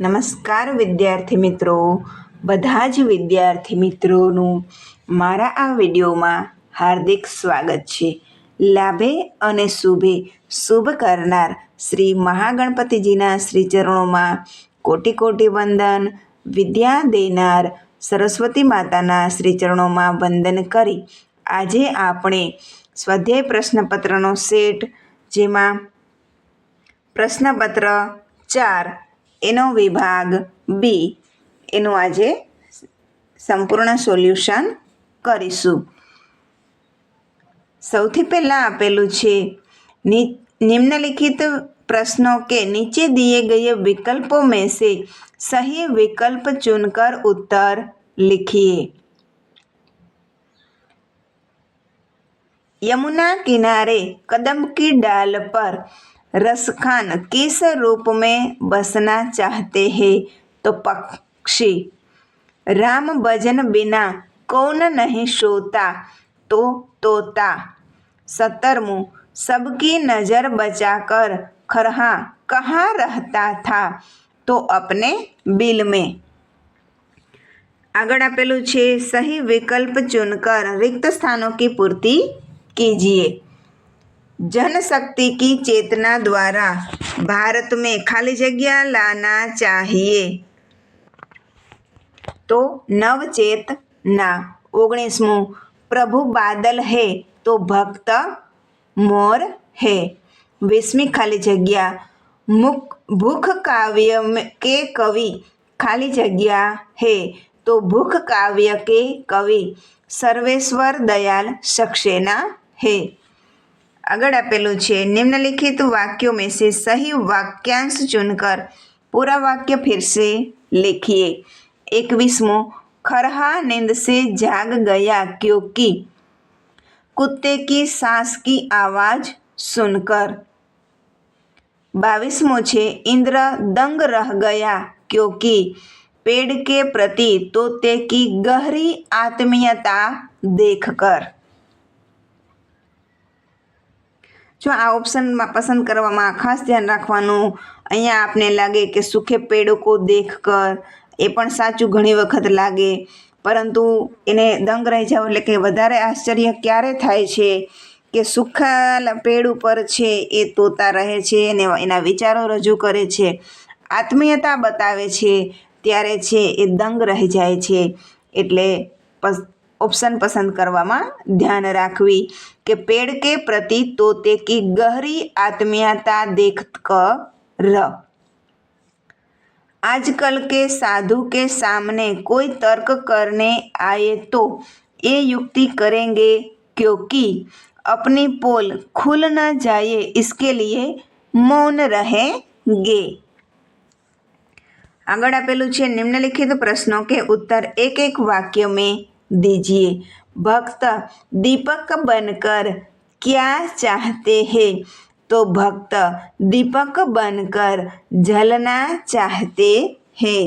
નમસ્કાર વિદ્યાર્થી મિત્રો. બધા જ વિદ્યાર્થી મિત્રોનું મારા આ વિડીયોમાં હાર્દિક સ્વાગત છે. લાભે અને શુભે શુભ કરનાર શ્રી મહાગણપતિજીના શ્રી ચરણોમાં કોટી કોટી વંદન, વિદ્યા દેનાર સરસ્વતી માતાના શ્રી ચરણોમાં વંદન કરી આજે આપણે સ્વાધ્યાય પ્રશ્નપત્રનો સેટ, જેમાં પ્રશ્નપત્ર ચાર એનો વિભાગ બી એનું આજે સંપૂર્ણ સોલ્યુશન કરીશું સૌથી પહેલાં આપેલું છે नि- निम्नलिखित प्रश्नों के नीचे दिए गए विकल्पों में से सही विकल्प चुनकर उत्तर लिखिए यमुना किनारे कदम की डाल पर रसखान किस रूप में बसना चाहते हैं तो पक्षी राम भजन बिना कौन नहीं सोता तो तोता सतरमु सबकी नजर बचाकर खरहा कहाँ रहता था तो अपने बिल में આગળ આપેલું છે સહી વિકલ્પ चुनकर रिक्त स्थानों की पूर्ति कीजिए जनशक्ति की चेतना द्वारा भारत में खाली जगह लाना चाहिए। तो नव चेतना ओगनीसमु प्रभु बादल है तो भक्त मोर है। विस्मी खाली जगह, मुख, भूख काव्य के कवि खाली जगह है तो भूख काव्य के कवि सर्वेश्वर दयाल सक्सेना है। આગળ આપેલું છે निम्नलिखित वाक्यों में से सही वाक्यांश चुनकर पूरा वाक्य फिर से लिखिए इक्कीसमो खरहा नींद से जाग गया क्योंकि कुत्ते की सांस की आवाज सुनकर बाईसमो छे इंद्र दंग रह गया क्योंकि पेड़ के प्रति तोते की गहरी आत्मीयता देखकर જો આ ઓપ્શનમાં પસંદ કરવામાં ખાસ ધ્યાન રાખવાનું, અહીંયા આપને લાગે કે સુખે પેડો કો દેખ કર, એ પણ સાચું ઘણી વખત લાગે. પરંતુ એને દંગ રહી જાવ એટલે કે વધારે આશ્ચર્ય ક્યારે થાય છે કે સુખા પેડ ઉપર છે એ તોતા રહે છે અને એના વિચારો રજૂ કરે છે. આત્મીયતા બતાવે છે, ત્યારે છે એ દંગ રહી જાય છે. એટલે ઓપ્શન પસંદ કરવામાં ધ્યાન રાખવી કે पेड़ के प्रति तोते की गहरी आत्मीयता देख कर आजकल के साधु के सामने कोई तर्क करने आए तो ये युक्ति करेंगे क्योंकि अपनी पोल खुल न जाए इसके लिए मौन रहेंगे આગળ આપેલું છે નિમ્નલિખિત પ્રશ્નों के उत्तर एक एक वाक्य में दीजिए भक्त दीपक बनकर क्या चाहते हैं तो भक्त दीपक बनकर जलना चाहते हैं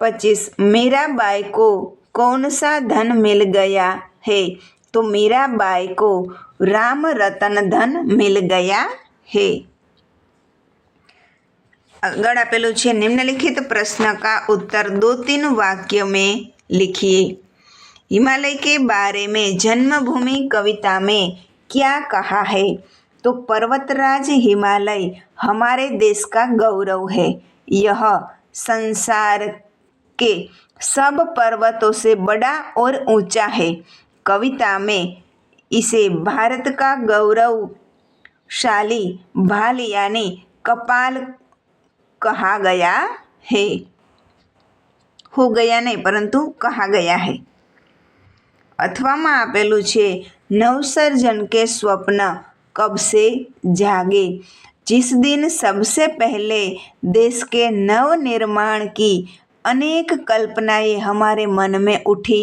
पच्चीस मीरा बाई को कौन सा धन मिल गया है तो मीरा बाई को राम रतन धन मिल गया है આગળ આપેલું છે નિમ્નલિખિત प्रश्न का उत्तर दो तीन वाक्य में लिखिए। हिमालय के बारे में जन्मभूमि कविता में क्या कहा है? तो पर्वतराज हिमालय हमारे देश का गौरव है। यह संसार के सब पर्वतों से बड़ा और ऊँचा है। कविता में इसे भारत का गौरवशाली भाल यानी कपाल कहा गया है। हो गया नहीं परंतु कहा गया है अथवा આપેલું છે नवसर्जन के स्वप्न कब से जागे जिस दिन सबसे पहले देश के नव निर्माण की अनेक कल्पनाएं हमारे मन में उठी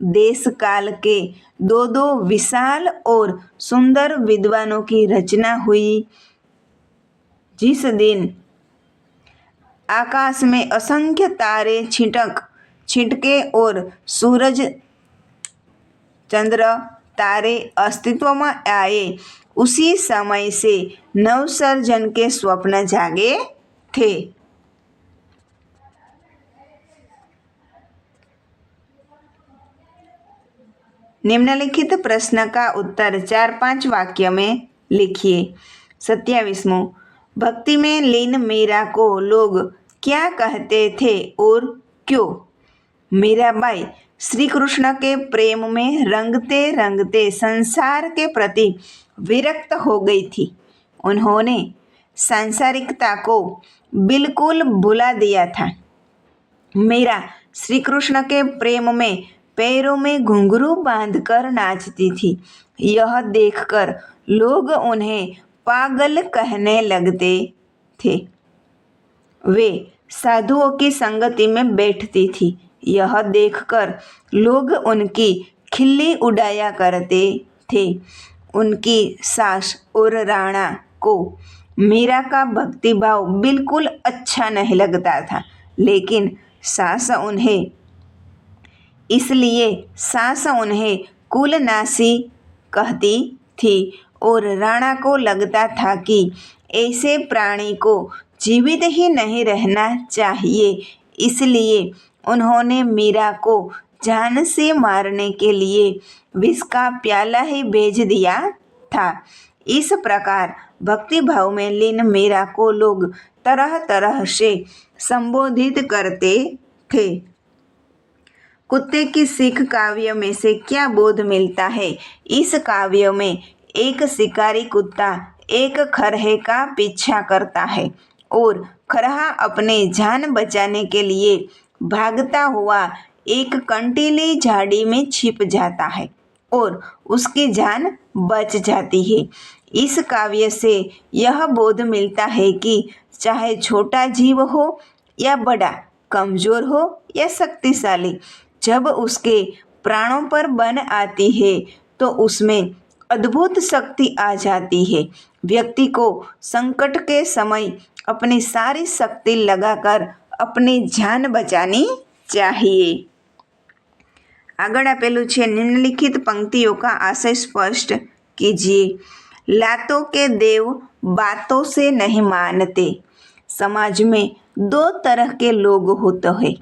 देश काल के दो दो विशाल और सुंदर विद्वानों की रचना हुई जिस दिन आकाश में असंख्य तारे छिटक, छिटके और सूरज चंद्र तारे अस्तित्व में आए। उसी समय से नवसर्जन के स्वप्न जागे थे। निम्नलिखित प्रश्न का उत्तर चार पाँच वाक्य में लिखिए। सत्याविष्णु भक्ति में लीन मीरा को लोग क्या कहते थे और क्यों? मीराबाई श्री कृष्ण के प्रेम में रंगते रंगते संसार के प्रति विरक्त हो गई थी। उन्होंने सांसारिकता को बिल्कुल भुला दिया था। मीरा श्री कृष्ण के प्रेम में पैरों में घुंघरू बांधकर नाचती थी। यह देखकर लोग उन्हें पागल कहने लगते थे। वे साधुओं की संगति में बैठती थी। यह देखकर लोग उनकी खिल्ली उड़ाया करते थे। उनकी सास और राणा को मीरा का भक्तिभाव बिल्कुल अच्छा नहीं लगता था, लेकिन सास उन्हें, इसलिए सास उन्हें कुलनाशी कहती थी और राणा को लगता था कि ऐसे प्राणी को जीवित ही नहीं रहना चाहिए। इसलिए उन्होंने मीरा को जान से मारने के लिए विष का प्याला ही भेज दिया था। इस प्रकार भक्ति भाव में लीन मीरा को लोग तरह तरह से संबोधित करते थे। कुत्ते की सिख काव्य में से क्या बोध मिलता है? इस काव्य में एक शिकारी कुत्ता एक खरहे का पीछा करता है। और खरहा अपने जान बचाने के लिए भागता हुआ एक कंटीली झाड़ी में छिप जाता है और उसकी जान बच जाती है। इस काव्य से यह बोध मिलता है कि चाहे छोटा जीव हो या बड़ा, कमज़ोर हो या शक्तिशाली, जब उसके प्राणों पर बन आती है तो उसमें अद्भुत शक्ति आ जाती है व्यक्ति को संकट के समय अपनी सारी शक्ति लगाकर अपनी જાન બચાની चाहिए આગળ આપેલું છે निम्नलिखित पंक्तियों का आशय स्पष्ट कीजिए लातों के देव बातों से नहीं मानते समाज में दो तरह के लोग होते हैं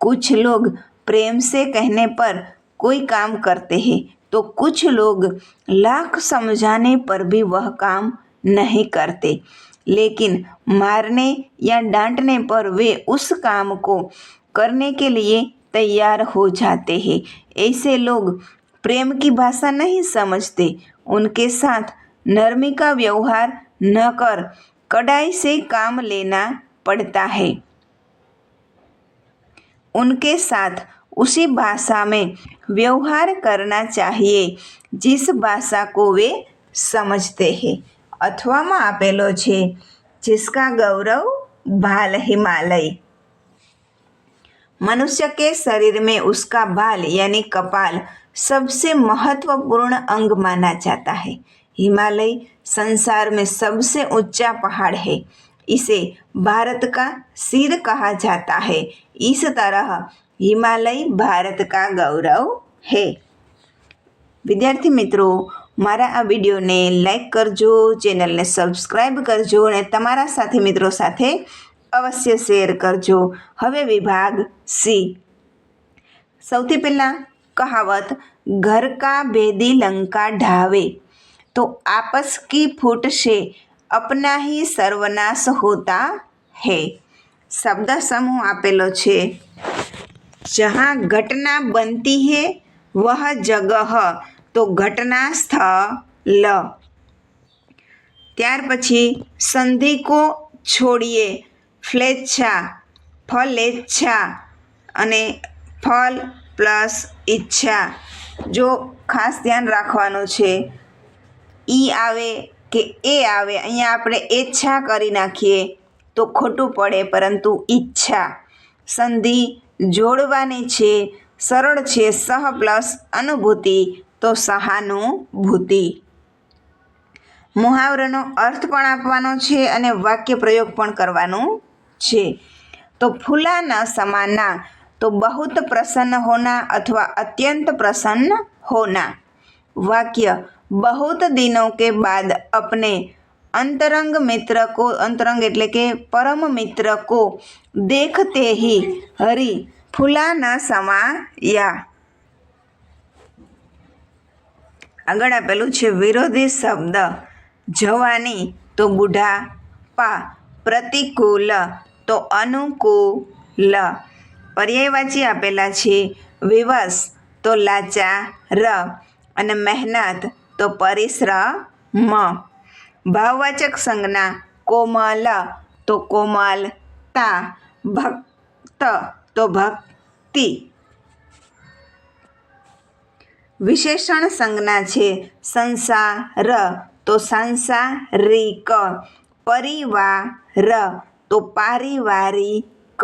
कुछ लोग प्रेम से कहने पर कोई काम करते हैं तो कुछ लोग लाख समझाने पर भी वह काम नहीं करते। लेकिन मारने या डांटने पर वे उस काम को करने के लिए तैयार हो जाते हैं। ऐसे लोग प्रेम की भाषा नहीं समझते। उनके साथ नरमी का व्यवहार न कर कड़ाई से काम लेना पड़ता है। उनके साथ उसी भाषा में व्यवहार करना चाहिए जिस भाषा को वे समझते हैं અથવામાં આપેલો છે जिसका गौरव भाल हिमालय मनुष्य के शरीर में उसका बाल यानी कपाल सबसे महत्वपूर्ण अंग माना जाता है हिमालय संसार में सबसे ऊंचा पहाड़ है इसे भारत का सिर कहा जाता है इस तरह હિમાલય ભારત કા ગૌરવ હે. વિદ્યાર્થી મિત્રો, મારા આ વિડીયોને લાઈક કરજો, ચેનલને સબસ્ક્રાઈબ કરજો અને તમારા સાથી મિત્રો સાથે અવશ્ય શેર કરજો. હવે વિભાગ સી. સૌથી પહેલાં કહાવત, ઘર કા ભેદી લંકા ઢાવે. તો આપસ કી ફૂટશે, અપના હી સર્વનાશ હોતા હે. શબ્દ સમૂહ આપેલો છે. જહાં ઘટના બનતી હે વહ જગહ તો ઘટના સ્થળ ત્યાર પછી સંધિકો છોડીએ ફ્લેચ્છા ફલેચ્છા અને ફલ પ્લસ ઈચ્છા જો ખાસ ધ્યાન રાખવાનું છે ઈ આવે કે એ આવે અહીંયા આપણે ઈચ્છા કરી નાખીએ તો ખોટું પડે પરંતુ ઈચ્છા સંધિ જોડવાની છે, સરળ છે, સહ પ્લસ અનુભૂતિ, તો સહાનુભૂતિ. મુહાવરાનો અર્થ પણ આપવાનો છે અને વાક્ય પ્રયોગ પણ કરવાનો છે. તો ફૂલાના સમાનના તો બહુત પ્રસન્ન હોના અથવા અત્યંત પ્રસન્ન હોના. વાક્ય, બહુત દિનો કે બાદ અપને અંતરંગ મિત્ર કો અંતરંગ એટલે કે પરમ મિત્ર કો દેખતે હી, હરિ ફૂલા ન સમાયા. આગળ આપેલું છે, વિરોધી શબ્દ, જવાની તો બુઢા પા, પ્રતિકૂલ તો અનુકૂલ. પર્યાયવાચી આપેલા છે, વિવશ તો લાચાર અને મહેનત તો પરિશ્રમ. ભાવવાચક સંજ્ઞા કોમલ. તો કોમલતા ભક્ત, તો ભક્તિ. વિશેષણ સંજ્ઞા છે સંસાર, તો સાંસારિક. પરિવાર, તો પારિવારિક.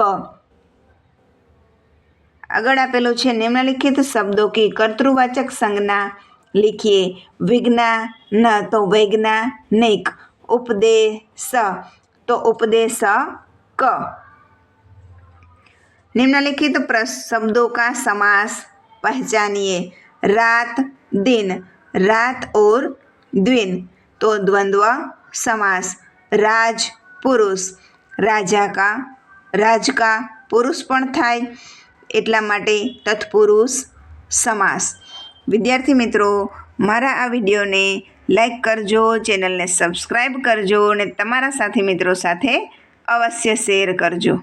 આગળ આપેલું છે નિમ્નલિખિત શબ્દો કી કર્તૃવાચક સંજ્ઞા लिखिए विज्ञान तो वैज्ञानिक उपदेश तो उपदेश क निम्नलिखित शब्दों का समास पहचानिए रात दिन रात और द्विन तो द्वंद्व समास राज पुरुष राजा का राज का પુરુષ પણ થાય એટલા માટે તત્પુરુષ સમાસ વિદ્યાર્થી મિત્રો, મારા આ વિડીયોને લાઈક કરજો, ચેનલને સબસ્ક્રાઈબ કરજો અને તમારા સાથી મિત્રો સાથે અવશ્ય શેર કરજો.